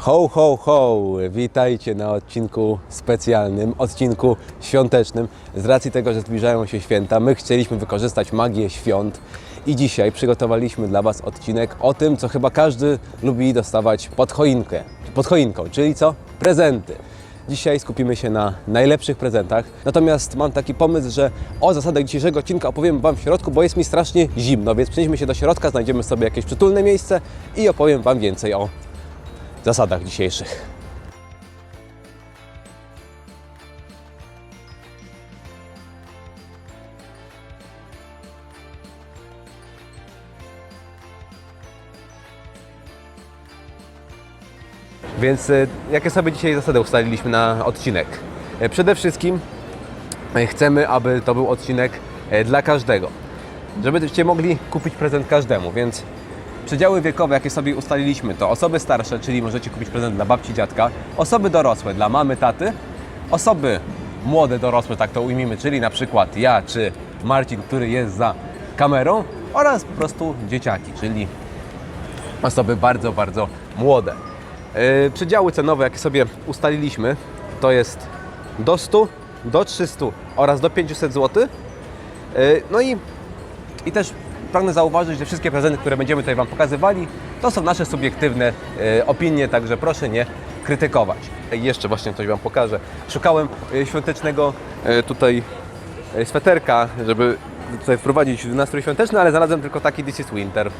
Ho, ho, ho! Witajcie na odcinku specjalnym, odcinku świątecznym. Z racji tego, że zbliżają się święta, my chcieliśmy wykorzystać magię świąt i dzisiaj przygotowaliśmy dla Was odcinek o tym, co chyba każdy lubi dostawać pod choinkę, pod choinką, czyli co? Prezenty. Dzisiaj skupimy się na najlepszych prezentach. Natomiast mam taki pomysł, że o zasadach dzisiejszego odcinka opowiem Wam w środku, bo jest mi strasznie zimno, więc przenieśmy się do środka, znajdziemy sobie jakieś przytulne miejsce i opowiem Wam więcej o zasadach dzisiejszych. Więc e, jakie sobie dzisiaj zasady ustaliliśmy na odcinek? E, Przede wszystkim e, chcemy, aby to był odcinek dla każdego. Żebyście mogli kupić prezent każdemu, więc przedziały wiekowe, jakie sobie ustaliliśmy, to osoby starsze, czyli możecie kupić prezent dla babci, dziadka, osoby dorosłe dla mamy, taty, osoby młode, dorosłe, tak to ujmijmy, czyli na przykład ja czy Marcin, który jest za kamerą oraz po prostu dzieciaki, czyli osoby bardzo, bardzo młode. Yy, przedziały cenowe, jakie sobie ustaliliśmy, to jest do 100, do 300 oraz do 500 zł. Yy, no i, i też pragnę zauważyć, że wszystkie prezenty, które będziemy tutaj Wam pokazywali, to są nasze subiektywne yy, opinie, także proszę nie krytykować. Jeszcze właśnie coś Wam pokażę. Szukałem yy, świątecznego yy, tutaj sweterka, żeby tutaj wprowadzić nastrój świąteczny, ale znalazłem tylko taki This is Winter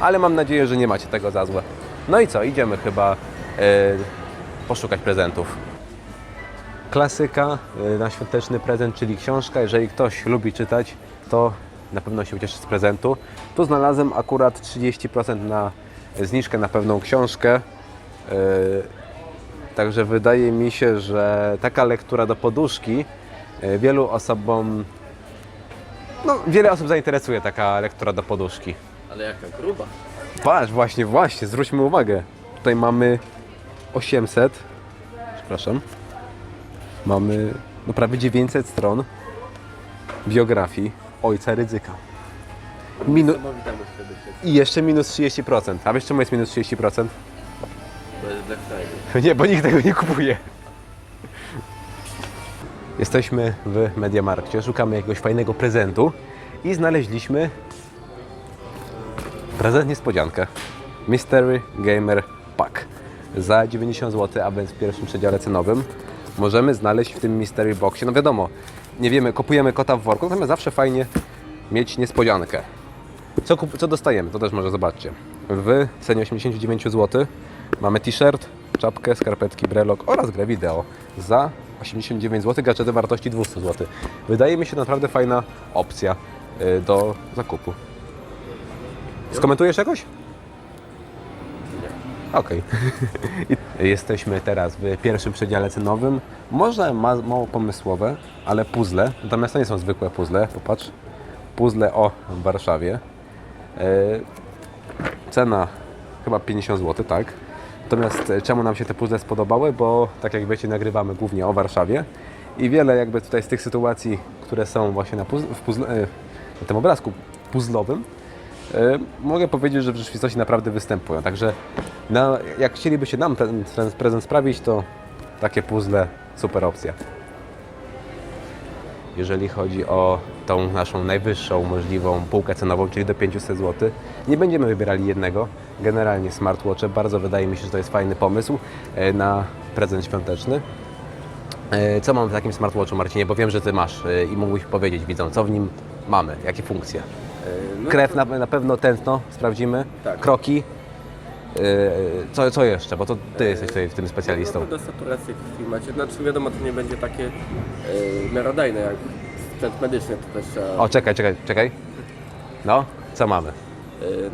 ale mam nadzieję, że nie macie tego za złe. No i co, idziemy chyba e, poszukać prezentów. Klasyka e, na świąteczny prezent, czyli książka. Jeżeli ktoś lubi czytać, to na pewno się ucieszy z prezentu. Tu znalazłem akurat 30% na zniżkę na pewną książkę. E, Także wydaje mi się, że taka lektura do poduszki e, wielu osobom, no wiele osób zainteresuje taka lektura do poduszki. Ale jaka gruba. Patrz, właśnie, właśnie, zwróćmy uwagę. Tutaj mamy 800, przepraszam, mamy no prawie 900 stron biografii ojca Rydzyka. Minu-. I jeszcze minus 30%. A wiesz czemu jest minus 30%? To jest Black Friday. Nie, bo nikt tego nie kupuje. Jesteśmy w Mediamarkcie, szukamy jakiegoś fajnego prezentu i znaleźliśmy prezent niespodziankę. Mystery Gamer Pack. Za 90 zł, a więc w pierwszym przedziale cenowym możemy znaleźć w tym Mystery Boxie, no wiadomo, nie wiemy, kupujemy kota w worku, natomiast zawsze fajnie mieć niespodziankę. Co, co dostajemy? To też może zobaczcie. W cenie 89 zł mamy t-shirt, czapkę, skarpetki, brelok oraz grę wideo za 89 zł, gadżety wartości 200 zł. Wydaje mi się naprawdę fajna opcja y, do zakupu. Skomentujesz jakoś? Okej. Jesteśmy teraz w pierwszym przedziale cenowym. Może ma, mało pomysłowe, ale puzzle. Natomiast to nie są zwykłe puzzle. Popatrz. Puzzle o Warszawie. E, Cena chyba 50 zł, tak. Natomiast e, czemu nam się te puzzle spodobały? Bo tak jak wiecie, nagrywamy głównie o Warszawie i wiele jakby tutaj z tych sytuacji, które są właśnie na, puzzle, w puzzle, e, na tym obrazku puzzlowym, mogę powiedzieć, że w rzeczywistości naprawdę występują. Także na, jak chcielibyście nam ten, ten prezent sprawić, to takie puzzle super opcja. Jeżeli chodzi o tą naszą najwyższą możliwą półkę cenową, czyli do 500 zł, nie będziemy wybierali jednego. Generalnie smartwatche, bardzo wydaje mi się, że to jest fajny pomysł e, na prezent świąteczny. E, Co mam w takim smartwatchu, Marcinie? Bo wiem, że Ty masz e, i mógłbyś powiedzieć widzom, co w nim mamy, jakie funkcje. No, Krew na, na pewno, tętno sprawdzimy, Tak. kroki. E, Co, co jeszcze? Bo to Ty jesteś tutaj w tym specjalistą. No, do saturacji krwi macie. Znaczy wiadomo, to nie będzie takie e, miarodajne jak sprzęt medyczny, to też trzeba... O, czekaj, czekaj, czekaj. No, co mamy? E,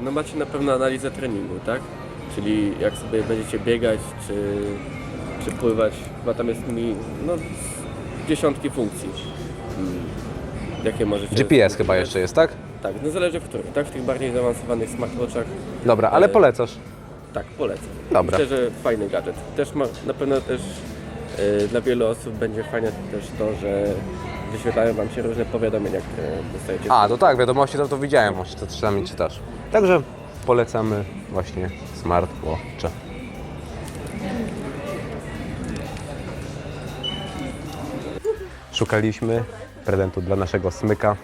no macie na pewno analizę treningu, tak? Czyli jak sobie będziecie biegać, czy, czy pływać, chyba tam jest mi, no, dziesiątki funkcji. Mm, Jakie możecie... GPS chyba jeszcze jest, tak? Tak, no zależy w których, tak? W tych bardziej zaawansowanych smartwatchach Dobra, ale polecasz. Tak, polecam. Dobra. Myślę, że fajny gadżet. Też ma, na pewno też e, dla wielu osób będzie fajne też to, że wyświetlają Wam się różne powiadomienia, które dostajecie. A, to tak, wiadomości to, to widziałem, właśnie to przynajmniej czytasz. Także polecamy właśnie smartwatche. Szukaliśmy prezentu dla naszego smyka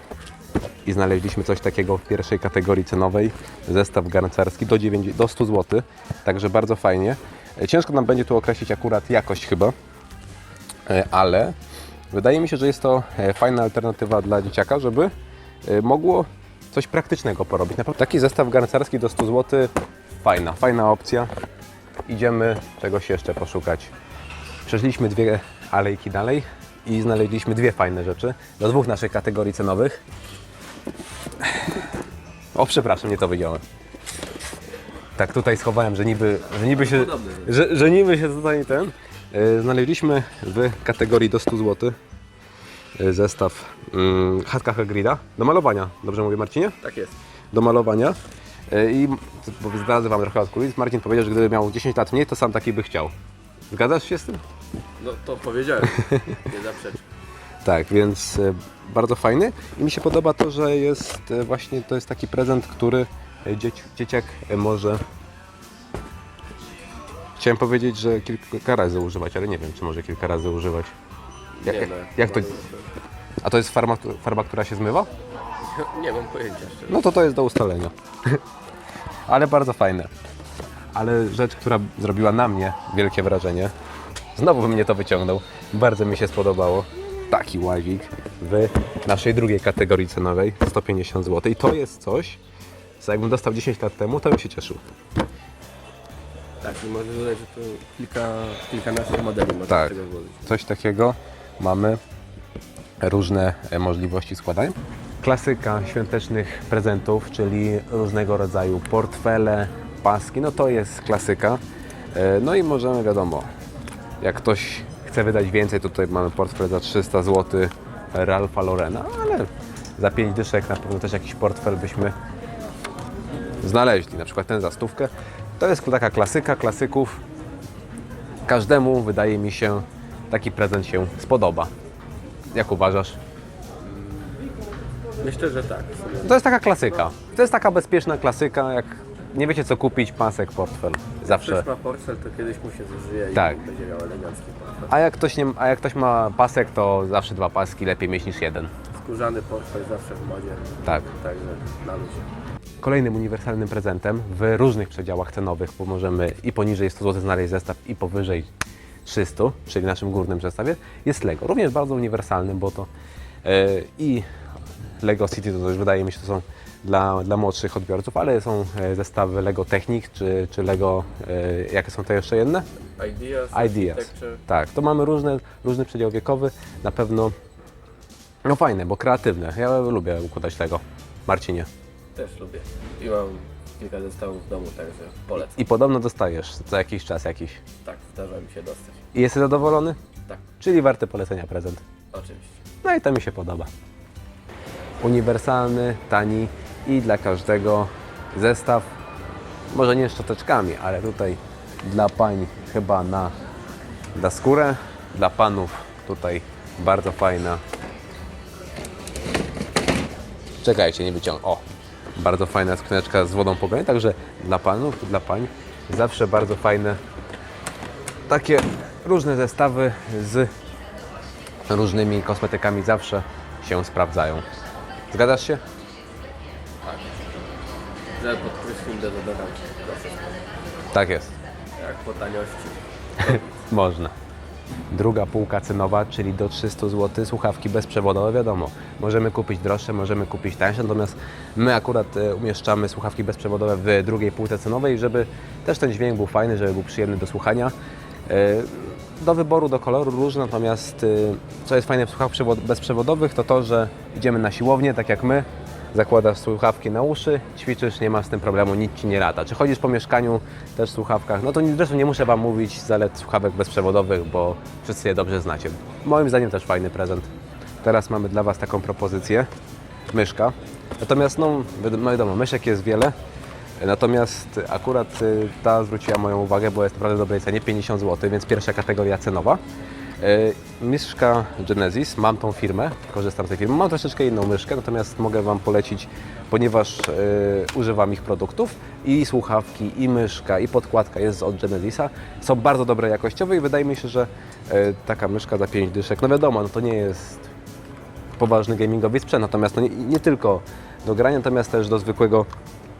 i znaleźliśmy coś takiego w pierwszej kategorii cenowej. Zestaw garncarski do, 9, do 100 zł, także bardzo fajnie. E, Ciężko nam będzie tu określić akurat jakość chyba, E, ale wydaje mi się, że jest to e, fajna alternatywa dla dzieciaka, żeby mogło coś praktycznego porobić. Taki zestaw garncarski do 100 zł, fajna, fajna opcja. Idziemy czegoś jeszcze poszukać. Przeszliśmy dwie alejki dalej i znaleźliśmy dwie fajne rzeczy do dwóch naszych kategorii cenowych. O, przepraszam, nie to wyjąłem. Tak, tutaj schowałem, że niby, że niby się, że, że niby się tutaj ten. e, Znaleźliśmy w kategorii do 100 zł e, zestaw mm, chatka Hagrida do malowania. Dobrze mówię, Marcinie? Tak jest. do malowania. E, I bo zdradzę Wam trochę od kulis. Marcin powiedział, że gdyby miał 10 lat mniej, to sam taki by chciał. Zgadzasz się z tym? No to powiedziałem. Nie zaprzeczę. Tak, więc e, bardzo fajny i mi się podoba to, że jest e, właśnie to jest taki prezent, który e, dzieci, dzieciak może. Chciałem powiedzieć, że kilka razy używać, ale nie wiem, czy może kilka razy używać. Jak, Nie, jak, jak to, a to jest farba, farba, która się zmywa? nie. Nie mam pojęcia szczerze. No to to jest do ustalenia. Ale bardzo fajne. Ale rzecz, która zrobiła na mnie wielkie wrażenie, znowu mnie to wyciągnął, bardzo mi się spodobało. Taki łazik w naszej drugiej kategorii cenowej, 150 zł. I to jest coś, co jakbym dostał 10 lat temu, to bym się cieszył. Tak, i może dodać, że tu kilka, kilkanaście modeli można Tak. tego złożyć. Coś takiego mamy różne e, możliwości składania. Klasyka świątecznych prezentów, czyli różnego rodzaju portfele, paski, no to jest klasyka. E, No i możemy, wiadomo, jak ktoś chce wydać więcej, to tutaj mamy portfel za 300 zł Ralpha Lorena, ale za 5 dyszek na pewno też jakiś portfel byśmy znaleźli, na przykład ten za stówkę. To jest taka klasyka klasyków, każdemu, wydaje mi się, taki prezent się spodoba. Jak uważasz? Myślę, że tak. To jest taka klasyka. To jest taka bezpieczna klasyka, jak nie wiecie co kupić, pasek, portfel. Zawsze. Ktoś ma portfel, to kiedyś mu się zużyje Tak. i będzie miał elegancki portfel. A jak, ktoś nie, a jak ktoś ma pasek, to zawsze dwa paski, lepiej mieć niż jeden. Skórzany portfel zawsze w modzie. Tak. Także na luzie. Kolejnym uniwersalnym prezentem w różnych przedziałach cenowych, bo możemy i poniżej 100 zł znaleźć zestaw i powyżej 300, czyli w naszym górnym zestawie, jest Lego. Również bardzo uniwersalnym, bo to e, i Lego City to już wydaje mi się, to są dla, dla młodszych odbiorców, ale są e, zestawy Lego Technic czy, czy Lego, e, jakie są to jeszcze jedne? Ideas, Ideas. Tak, to mamy różne, różny przedział wiekowy, na pewno no fajne, bo kreatywne. Ja lubię układać Lego. Marcinie. Też lubię. I mam kilka zestawów w domu, także polecam. I podobno dostajesz co jakiś czas jakiś. Tak, zdarza mi się dostać. I jesteś zadowolony? Tak, Czyli warty polecenia prezent. oczywiście. No i to mi się podoba. Uniwersalny, tani i dla każdego zestaw. Może nie szczoteczkami, ale tutaj dla pań chyba na, na skórę. Dla panów tutaj bardzo fajna. Czekajcie, nie wyciągnę. O, bardzo fajna skrzyneczka z wodą pogoń. Także dla panów, dla pań zawsze bardzo fajne takie różne zestawy z różnymi kosmetykami zawsze się sprawdzają. Zgadzasz się? Że pod prysznicem dezodorant. Tak jest. Jak po taniości. Można. Druga półka cenowa, czyli do 300 zł, słuchawki bezprzewodowe, wiadomo. Możemy kupić droższe, możemy kupić tańsze, natomiast my akurat e, umieszczamy słuchawki bezprzewodowe w drugiej półce cenowej, żeby też ten dźwięk był fajny, żeby był przyjemny do słuchania. E, Do wyboru, do koloru różne, natomiast e, co jest fajne w słuchawkach przewo- bezprzewodowych, to to, że idziemy na siłownię, tak jak my, zakładasz słuchawki na uszy, ćwiczysz, nie masz z tym problemu, nic ci nie lata. Czy chodzisz po mieszkaniu też w słuchawkach? No to zresztą nie muszę Wam mówić zalet słuchawek bezprzewodowych, bo wszyscy je dobrze znacie. Moim zdaniem też fajny prezent. Teraz mamy dla Was taką propozycję, myszka. Natomiast no, wi- no wiadomo, myszek jest wiele, natomiast akurat y, ta zwróciła moją uwagę, bo jest naprawdę dobrej cenie, 50 zł, więc pierwsza kategoria cenowa. E, Myszka Genesis, mam tą firmę, korzystam z tej firmy. Mam troszeczkę inną myszkę, natomiast mogę Wam polecić, ponieważ e, używam ich produktów i słuchawki, i myszka, i podkładka jest od Genesisa. Są bardzo dobre jakościowe i wydaje mi się, że e, taka myszka za 5 dyszek, no wiadomo, no to nie jest poważny gamingowy sprzęt, natomiast no nie, nie tylko do grania, natomiast też do zwykłego,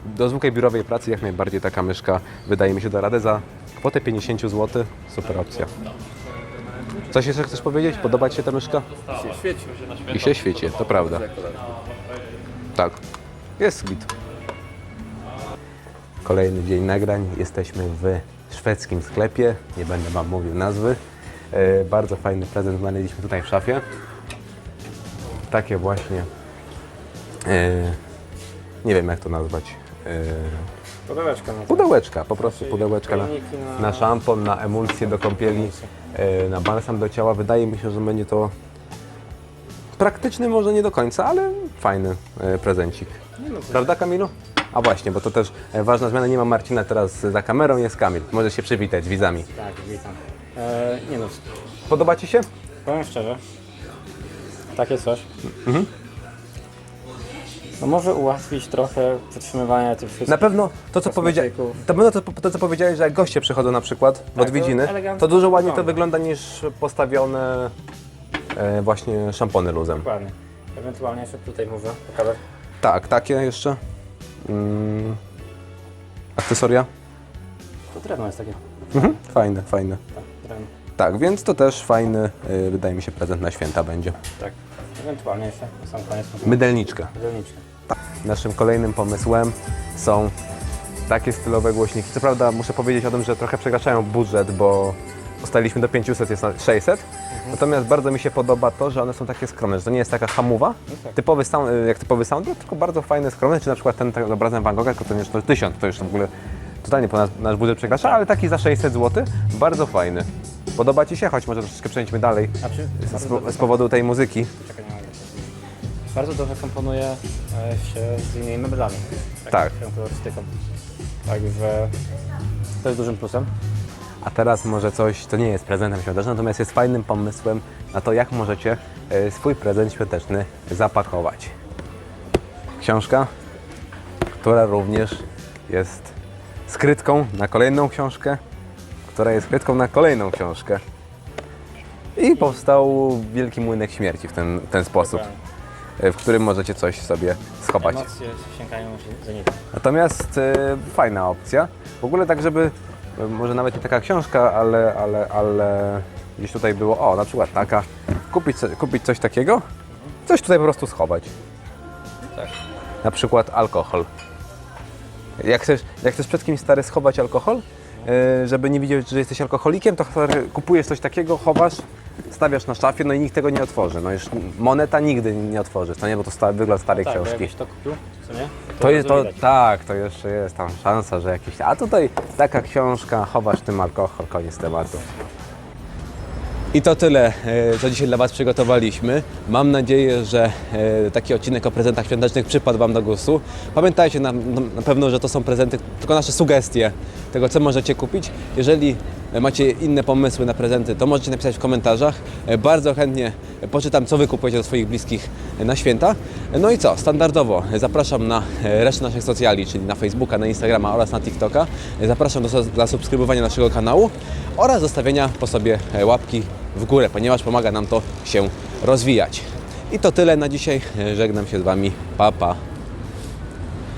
do zwykłej biurowej pracy jak najbardziej taka myszka wydaje mi się da radę za kwotę 50 zł. Super opcja. Coś jeszcze chcesz powiedzieć? Podoba Ci się ta myszka? Się świeci. I się świeci, to prawda. Tak, jest git. Kolejny dzień nagrań. Jesteśmy w szwedzkim sklepie. Nie będę Wam mówił nazwy. E, bardzo fajny prezent znaleźliśmy tutaj w szafie. Takie właśnie. E, nie wiem jak to nazwać. E, Pudełeczka na pudełeczka, po prostu pudełeczka na, na- na szampon, na emulsję do kąpieli, e, na balsam do ciała. Wydaje mi się, że będzie to praktyczny, może nie do końca, ale fajny e, prezencik. Prawda Kamilu? A właśnie, bo to też e, ważna zmiana. Nie ma Marcina teraz za kamerą, jest Kamil. Możesz się przywitać z widzami. Tak, witam. E, nie no, Podoba Ci się? powiem szczerze, takie coś. Mhm. No może ułatwić trochę przetrzymywanie tych wszystkich. Na pewno to, co powiedziałeś, Kosmetyków. to, pewno to, to, co powiedziałeś, że jak goście przychodzą na przykład w to odwiedziny, elegancko to dużo ładniej to wygląda. wygląda niż postawione e, właśnie szampony luzem. Dokładnie. Ewentualnie jeszcze tutaj może pokazać. Tak, takie jeszcze. Mm, akcesoria? To drewno jest takie. Mhm. Fajne, fajne. Tak, drewno. Tak, więc to też fajny, y, wydaje mi się, prezent na święta będzie. Tak. Ewentualnie jeszcze na sam koniec mydelniczkę. Naszym kolejnym pomysłem są takie stylowe głośniki. Co prawda muszę powiedzieć o tym, że trochę przekraczają budżet, bo ustaliliśmy do 500, jest na 600. Natomiast bardzo mi się podoba to, że one są takie skromne, że to nie jest taka hamowa, tak. typowy sound, y, jak typowy soundboard, tylko bardzo fajne, skromne, czy na przykład ten tak obrazem Van Gogha, to już to 1000, to już w ogóle totalnie po nas, nasz budżet przekracza, ale taki za 600 zł, bardzo fajny. Podoba Ci się? Choć może troszeczkę przejdźmy dalej Znaczy, z, z, powodu tej muzyki. czekaj. Bardzo dobrze komponuje e, się z innymi meblami. Tak. Taką kolorystyką. Także to jest dużym plusem. A teraz może coś, to nie jest prezentem świątecznym, natomiast jest fajnym pomysłem na to, jak możecie e, swój prezent świąteczny zapakować. Książka, która również jest skrytką na kolejną książkę, która jest skrytką na kolejną książkę. I powstał Wielki Młynek Śmierci w ten, ten sposób, e, w którym możecie coś sobie schować. Emocje sięgają zenitu. Natomiast e, fajna opcja. W ogóle tak, żeby e, może nawet nie taka książka, ale, ale, ale gdzieś tutaj było, o na przykład taka, kupić, kupić coś takiego, coś tutaj po prostu schować. Tak. Na przykład alkohol. Jak chcesz, jak chcesz przed kimś stary schować alkohol, e, żeby nie widzieć, że jesteś alkoholikiem, to kupujesz coś takiego, chowasz, stawiasz na szafie, no i nikt tego nie otworzy. No już moneta nigdy nie otworzysz, to nie, bo to sta, wygląd starej Tak, książki. jakbyś to kupił, co nie? To jest to, razu widać. tak, to jeszcze jest tam szansa, że jakiś. A tutaj taka książka, chowasz tym alkohol, koniec tematu. I to tyle, e, co dzisiaj dla Was przygotowaliśmy. Mam nadzieję, że e, taki odcinek o prezentach świątecznych przypadł Wam do gustu. Pamiętajcie na, na pewno, że to są prezenty, tylko nasze sugestie tego, co możecie kupić. Jeżeli macie inne pomysły na prezenty, to możecie napisać w komentarzach. E, Bardzo chętnie poczytam, co Wy kupujecie do swoich bliskich e, na święta. E, No i co, standardowo zapraszam na e, resztę naszych socjali, czyli na Facebooka, na Instagrama oraz na TikToka. E, Zapraszam do zasubskrybowania naszego kanału oraz zostawienia po sobie e, łapki w górę, ponieważ pomaga nam to się rozwijać. I to tyle na dzisiaj. E, Żegnam się z Wami. Pa, pa.